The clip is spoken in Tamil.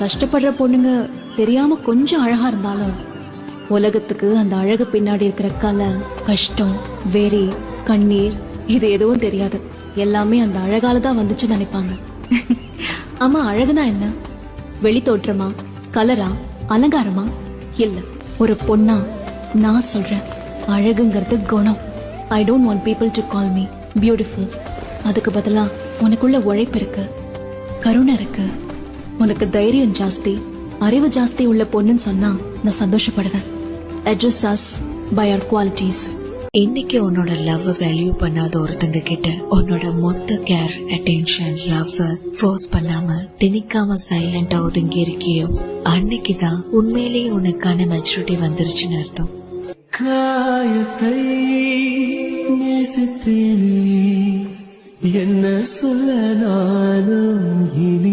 கஷ்டப்படுற பொண்ணுங்க தெரியாம கொஞ்சம் அழகா இருந்தாலும் உலகத்துக்கு அந்த அழகு பின்னாடி இருக்கிற கலை கஷ்டம் வெறி கண்ணீர் இது எதுவும் தெரியாது. எல்லாமே அந்த அழகால தான் வந்துச்சு நினைப்பாங்க. ஆமா அழகுனா என்ன? வெளி தோற்றமா? கலரா? அலங்காரமா? இல்ல ஒரு பொண்ணா? நான் சொல்றேன் அழகுங்கிறது குணம். I don't want people to call me beautiful அதுக்கு பதிலா உனக்குள்ள உழைப்பு இருக்கு கருணை இருக்கு உனக்கு தைரியம் ஜாஸ்தி அறிவு ஜாஸ்தி உள்ள பொண்ணுன்னு சொன்னா நான் சந்தோஷப்படுவேன். Address as by our qualities இன்னைக்கு உன்னோட லவ் வேல்யூ பண்ணாத ஒருத்தங்க கிட்ட உன்னோட மொத்த கேர் அட்டென்ஷன் லவ் ஃபோர்ஸ் பண்ணாம திணிக்காம சைலண்டா ஒதுங்கி இருக்கியோ அன்னைக்குதான் உண்மையிலேயே உனக்கான மெச்சூரிட்டி வந்துருச்சுன்னு அர்த்தம். காயத்தை நேசித்தேனே என்ன சொல்ல நானும் இனி